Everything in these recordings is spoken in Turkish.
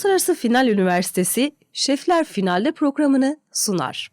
Uluslararası Final Üniversitesi Şefler Finalde programını sunar.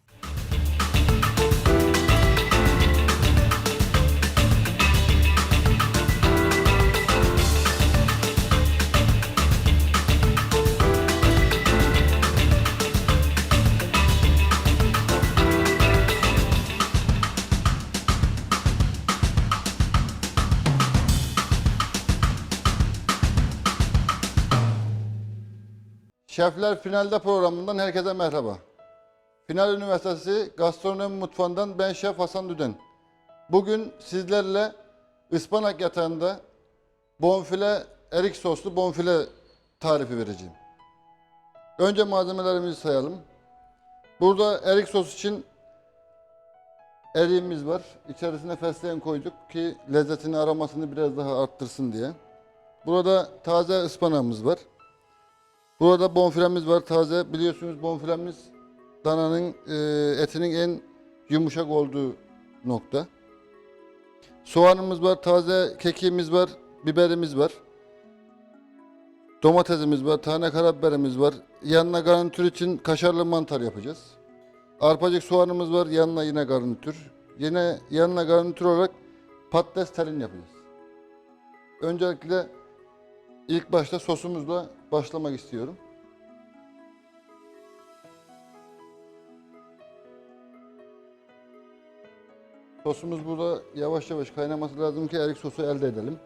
Şefler Finalde programından herkese merhaba. Final Üniversitesi Gastronomi Mutfağı'ndan ben Şef Hasan Düden. Bugün sizlerle ıspanak yatağında bonfile, erik soslu bonfile tarifi vereceğim. Önce malzemelerimizi sayalım. Burada erik sos için eriğimiz var. İçerisine fesleğen koyduk ki lezzetini aromasını biraz daha arttırsın diye. Burada taze ıspanağımız var. Burada bonfilemiz var taze. Biliyorsunuz bonfilemiz dananın e, etinin en yumuşak olduğu nokta. Soğanımız var, taze kekiğimiz var, biberimiz var. Domatesimiz var, tane karabiberimiz var. Yanına garnitür için kaşarlı mantar yapacağız. Arpacık soğanımız var, yanına yine garnitür. Yine yanına garnitür olarak patates tarin yapacağız. Öncelikle ilk başta sosumuzla başlamak istiyorum. Sosumuz burada yavaş yavaş kaynaması lazım ki erik sosu elde edelim.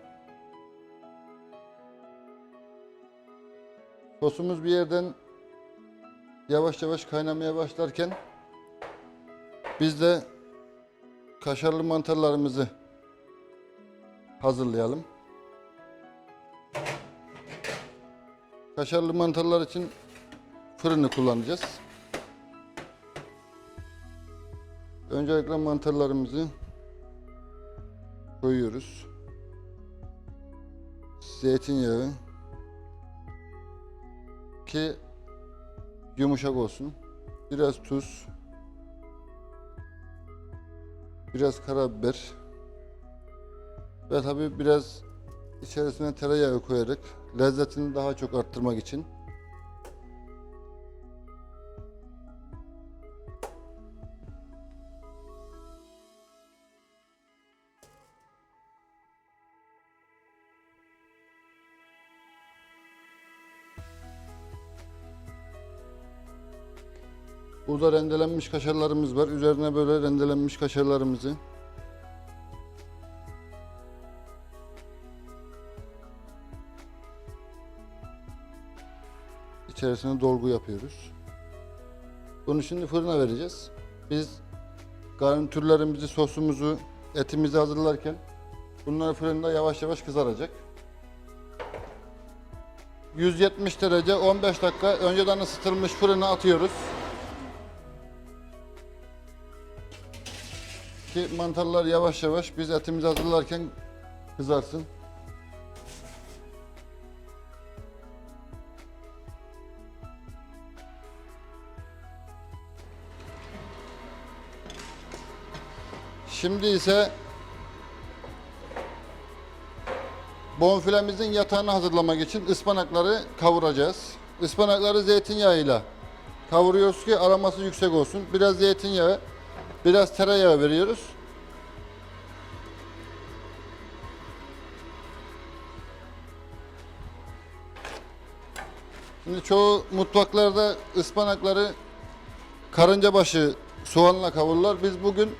Sosumuz bir yerden yavaş yavaş kaynamaya başlarken biz de kaşarlı mantarlarımızı hazırlayalım. Kaşarlı mantarlar için fırını kullanacağız. Öncelikle mantarlarımızı koyuyoruz. Zeytinyağı ki yumuşak olsun. Biraz tuz. Biraz karabiber. Ve tabii biraz içerisine tereyağı koyarak lezzetini daha çok arttırmak için Burada rendelenmiş kaşarlarımız var. Üzerine böyle rendelenmiş kaşarlarımızı içerisine dolgu yapıyoruz. Bunu şimdi fırına vereceğiz. Biz garnitürlerimizi, sosumuzu, etimizi hazırlarken bunlar fırında yavaş yavaş kızaracak. 170 derece 15 dakika önceden ısıtılmış fırına atıyoruz. Ki mantarlar yavaş yavaş biz etimizi hazırlarken kızarsın. Şimdi ise bonfilemizin yatağını hazırlamak için ıspanakları kavuracağız. Ispanakları zeytinyağıyla kavuruyoruz ki aroması yüksek olsun. Biraz zeytinyağı, biraz tereyağı veriyoruz. Şimdi çoğu mutfaklarda ıspanakları karınca başı soğanla kavururlar. Biz bugün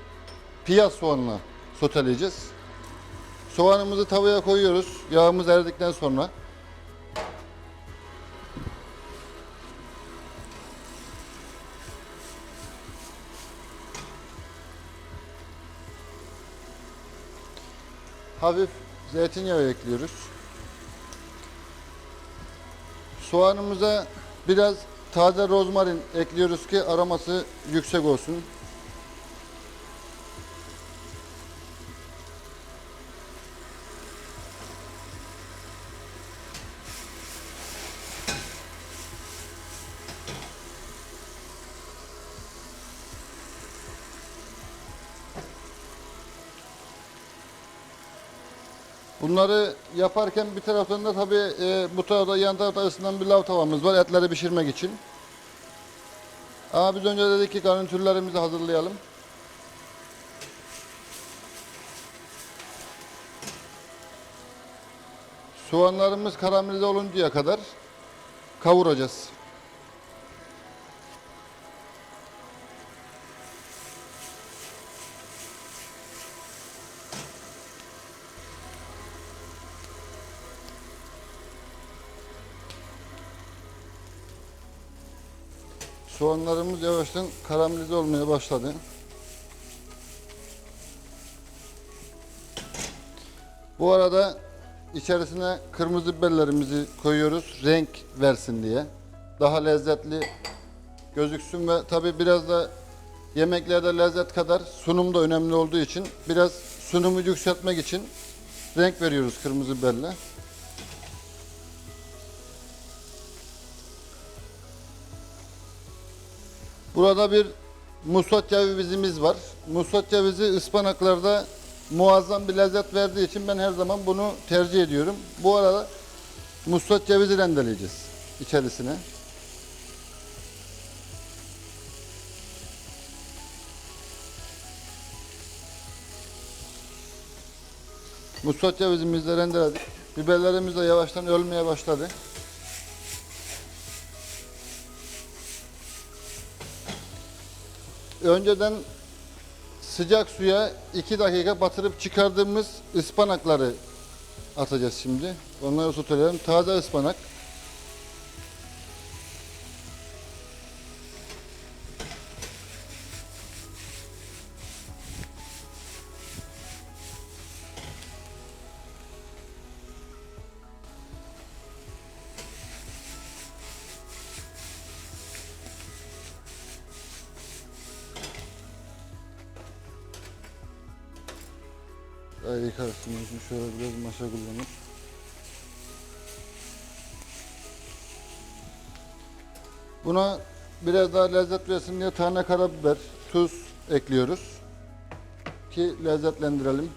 piyaz soğanla soteleyeceğiz. Soğanımızı tavaya koyuyoruz. Yağımız erdikten sonra. Hafif zeytinyağı ekliyoruz. Soğanımıza biraz taze rozmarin ekliyoruz ki aroması yüksek olsun. Bunları yaparken bir taraftan da tabii e, bu tarafta yan tarafta ısınan bir lav tavamız var etleri pişirmek için. Ama biz önce dedik ki garnitürlerimizi hazırlayalım. Soğanlarımız karamelize oluncaya kadar kavuracağız. Soğanlarımız yavaştan karamelize olmaya başladı. Bu arada içerisine kırmızı biberlerimizi koyuyoruz renk versin diye. Daha lezzetli gözüksün ve tabi biraz da yemeklerde lezzet kadar sunum da önemli olduğu için biraz sunumu yükseltmek için renk veriyoruz kırmızı biberle. Burada bir musat cevizimiz var. Musat cevizi ıspanaklarda muazzam bir lezzet verdiği için ben her zaman bunu tercih ediyorum. Bu arada musat cevizi rendeleyeceğiz içerisine. Musat cevizimizi de rendeledik. Biberlerimiz de yavaştan ölmeye başladı. Önceden sıcak suya 2 dakika batırıp çıkardığımız ıspanakları atacağız şimdi. Onları tutuyorum. Taze ıspanak. Maşa kullanıp Buna biraz daha lezzet versin diye tane karabiber, tuz ekliyoruz ki lezzetlendirelim.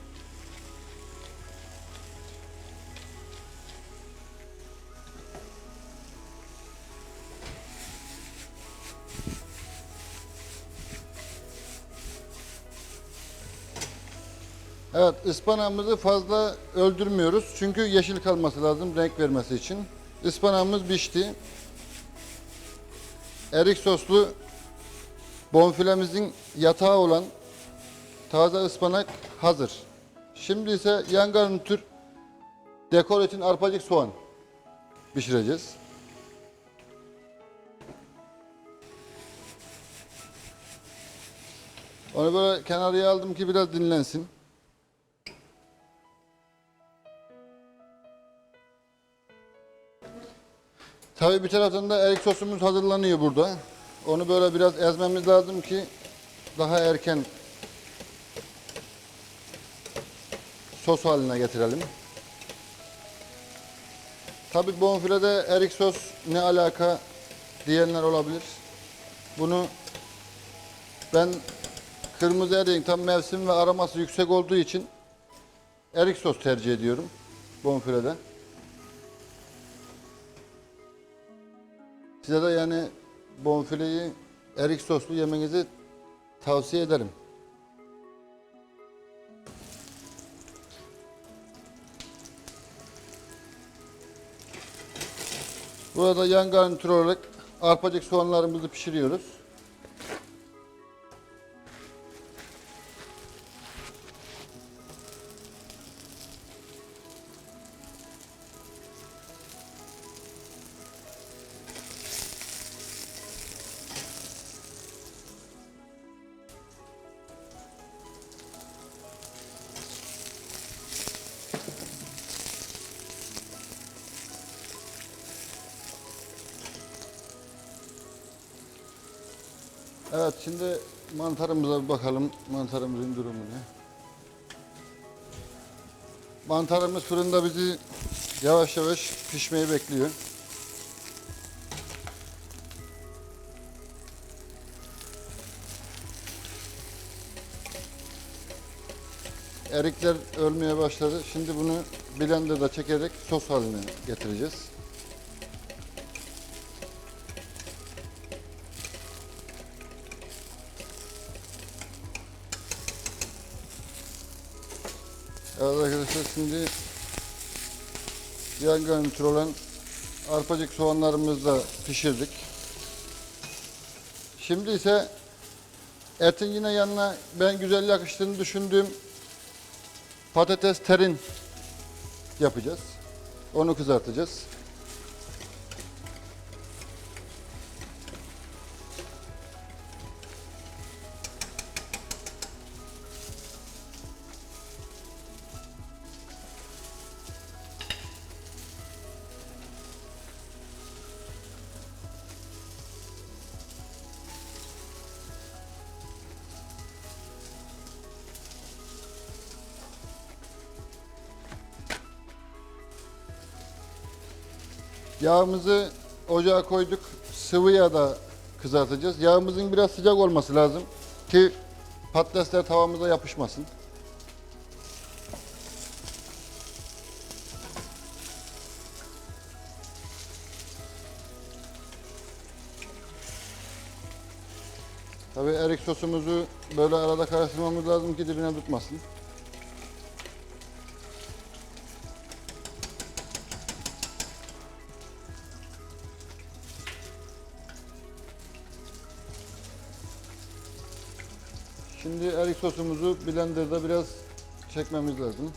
Evet, ıspanağımızı fazla öldürmüyoruz. Çünkü yeşil kalması lazım renk vermesi için. Ispanağımız pişti. Erik soslu bonfilemizin yatağı olan taze ıspanak hazır. Şimdi ise yan garnitür dekor için arpacık soğan pişireceğiz. Onu böyle kenarıya aldım ki biraz dinlensin. Tabii bir taraftan da erik sosumuz hazırlanıyor burada. Onu böyle biraz ezmemiz lazım ki daha erken sos haline getirelim. Tabii bonfilede erik sos ne alaka diyenler olabilir. Bunu ben kırmızı eriğin tam mevsim ve aroması yüksek olduğu için erik sos tercih ediyorum bonfilede. De yani bonfileyi erik soslu yemenizi tavsiye ederim. Burada yan garnitür olarak arpacık soğanlarımızı pişiriyoruz. Evet şimdi mantarımıza bir bakalım. Mantarımızın durumu ne? Mantarımız fırında bizi yavaş yavaş pişmeyi bekliyor. erikler ölmeye başladı. Şimdi bunu blenderda çekerek sos haline getireceğiz. Evet arkadaşlar şimdi yan garnitür olan arpacık soğanlarımızı da pişirdik. Şimdi ise etin yine yanına ben güzel yakıştığını düşündüğüm patates terin yapacağız. Onu kızartacağız. Yağımızı ocağa koyduk. Sıvı yağda kızartacağız. Yağımızın biraz sıcak olması lazım ki patatesler tavamıza yapışmasın. Tabii erik sosumuzu böyle arada karıştırmamız lazım ki dibine tutmasın. Sosumuzu blenderda biraz çekmemiz lazım.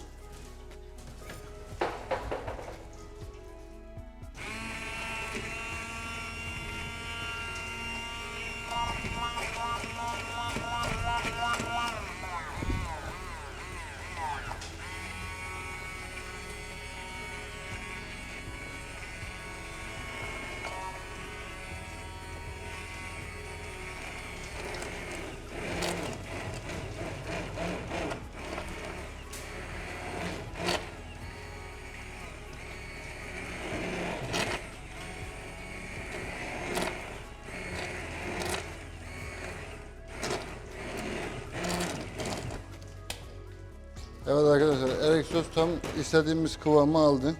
Evet arkadaşlar erik sos tam istediğimiz kıvamı aldı.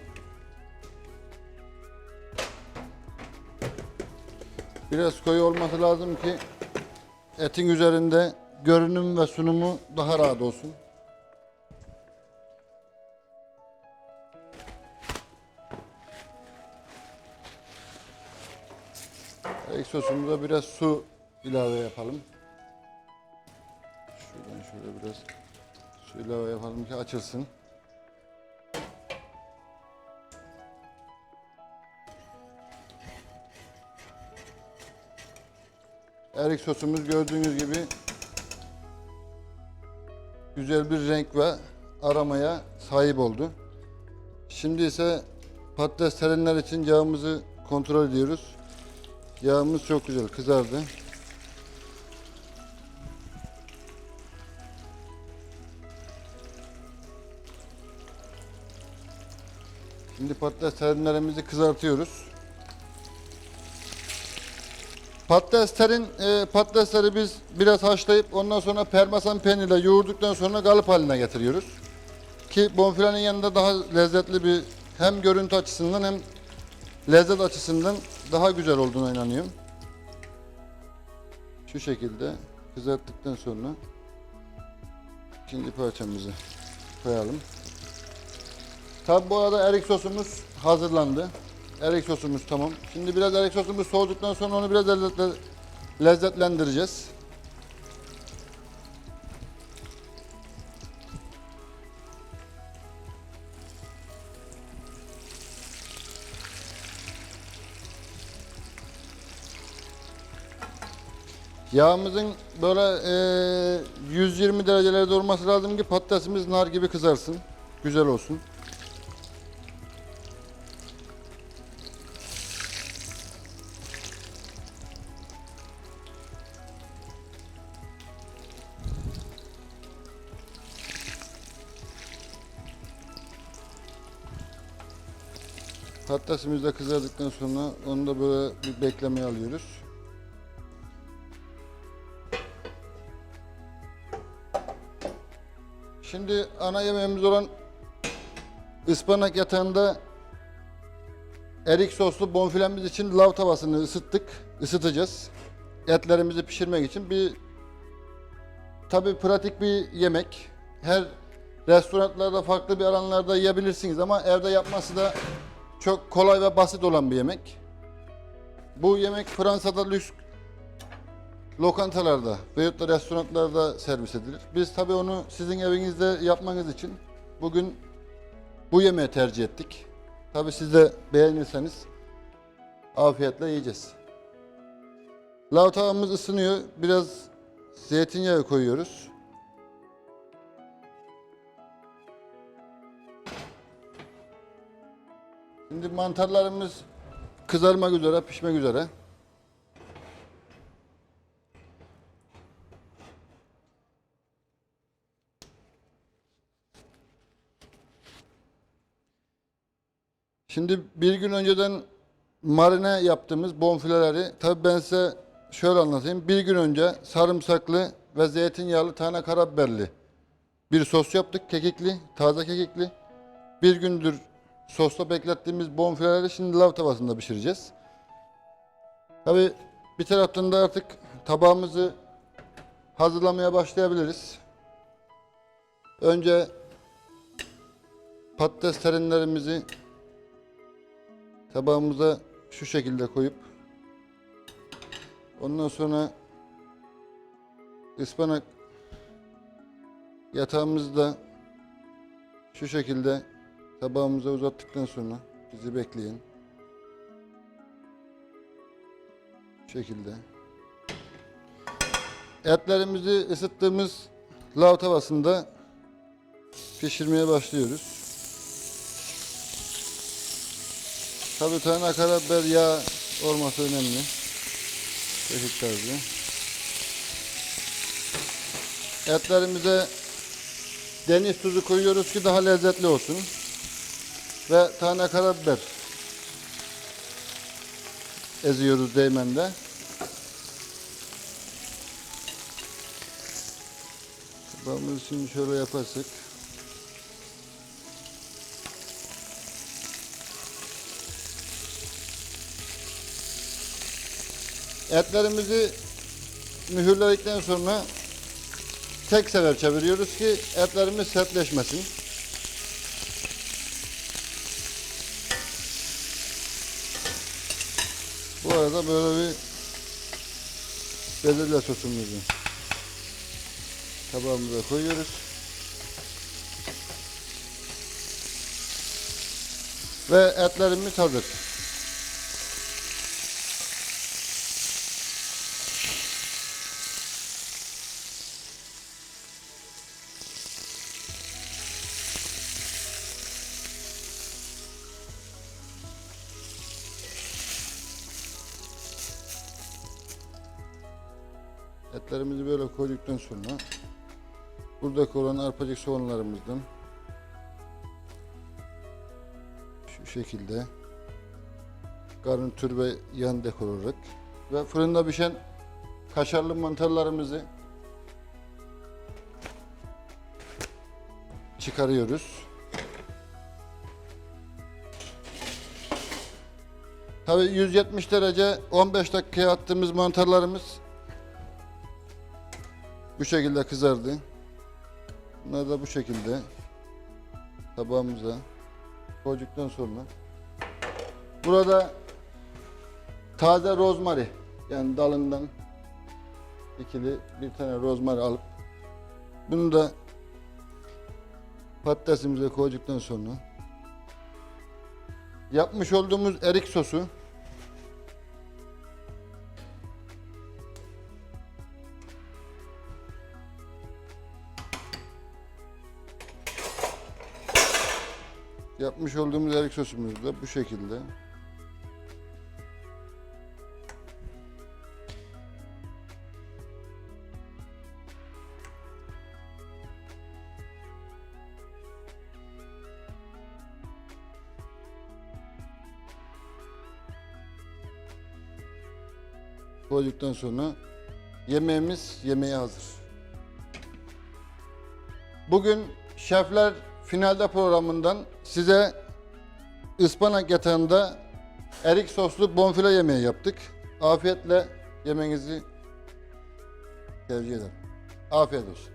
Biraz koyu olması lazım ki etin üzerinde görünüm ve sunumu daha rahat olsun. Erik sosumuza biraz su ilave yapalım. İlave yapalım ki açılsın. Erik sosumuz gördüğünüz gibi güzel bir renk ve aramaya sahip oldu. Şimdi ise patates terenler için yağımızı kontrol ediyoruz. Yağımız çok güzel kızardı. Şimdi patates terimlerimizi kızartıyoruz. Patates terin, e, patatesleri biz biraz haşlayıp ondan sonra parmesan peynirle yoğurduktan sonra kalıp haline getiriyoruz. Ki bonfilenin yanında daha lezzetli bir hem görüntü açısından hem lezzet açısından daha güzel olduğuna inanıyorum. Şu şekilde kızarttıktan sonra ikinci parçamızı koyalım. Tabi bu arada erik sosumuz hazırlandı. Erik sosumuz tamam. Şimdi biraz erik sosumuz soğuduktan sonra onu biraz lezzetle, lezzetlendireceğiz. Yağımızın böyle e, 120 derecelerde olması lazım ki patatesimiz nar gibi kızarsın. Güzel olsun. Patatesimiz de kızardıktan sonra onu da böyle bir beklemeye alıyoruz. Şimdi ana yemeğimiz olan ıspanak yatağında erik soslu bonfilemiz için lav tavasını ısıttık. Isıtacağız. Etlerimizi pişirmek için bir tabi pratik bir yemek. Her restoranlarda farklı bir alanlarda yiyebilirsiniz ama evde yapması da çok kolay ve basit olan bir yemek. Bu yemek Fransa'da lüks lokantalarda veyahut da restoranlarda servis edilir. Biz tabii onu sizin evinizde yapmanız için bugün bu yemeği tercih ettik. Tabii siz de beğenirseniz afiyetle yiyeceğiz. Lav tavamız ısınıyor. Biraz zeytinyağı koyuyoruz. Şimdi mantarlarımız kızarmak üzere, pişmek üzere. Şimdi bir gün önceden marine yaptığımız bonfileleri tabii ben size şöyle anlatayım. Bir gün önce sarımsaklı ve zeytinyağlı tane karabiberli bir sos yaptık. Kekikli, taze kekikli. Bir gündür sosla beklettiğimiz bonfileleri şimdi lav tavasında pişireceğiz. Tabii bir taraftan da artık tabağımızı hazırlamaya başlayabiliriz. Önce patates terimlerimizi tabağımıza şu şekilde koyup ondan sonra ıspanak yatağımızı da şu şekilde tabağımıza uzattıktan sonra bizi bekleyin. Şu şekilde. Etlerimizi ısıttığımız lav tavasında pişirmeye başlıyoruz. Tabii tane karabiber yağ olması önemli. Eşit tarzı. Etlerimize deniz tuzu koyuyoruz ki daha lezzetli olsun. Ve tane karabiber eziyoruz değmende. Tabağımızı şimdi şöyle yaparsak. Etlerimizi mühürledikten sonra tek sefer çeviriyoruz ki etlerimiz sertleşmesin. Bu arada böyle bir bezelye sosumuzu tabağımıza koyuyoruz. Ve etlerimiz hazır. Etlerimizi böyle koyduktan sonra buradaki olan arpacık soğanlarımızdan şu şekilde garnitür ve yan dekor olarak ve fırında pişen kaşarlı mantarlarımızı çıkarıyoruz. Tabii 170 derece 15 dakikaya attığımız mantarlarımız bu şekilde kızardı. Bunlar da bu şekilde tabağımıza koyduktan sonra burada taze rozmari yani dalından ikili bir tane rozmari alıp bunu da patatesimize koyduktan sonra yapmış olduğumuz erik sosu Yapmış olduğumuz erik sosumuz da bu şekilde. Koyduktan sonra yemeğimiz yemeğe hazır. Bugün Şefler finalde programından size ıspanak yatağında erik soslu bonfile yemeği yaptık. Afiyetle yemenizi tercih ederim. Afiyet olsun.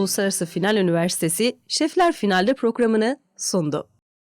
Uluslararası Final Üniversitesi Şefler Finalde programını sundu.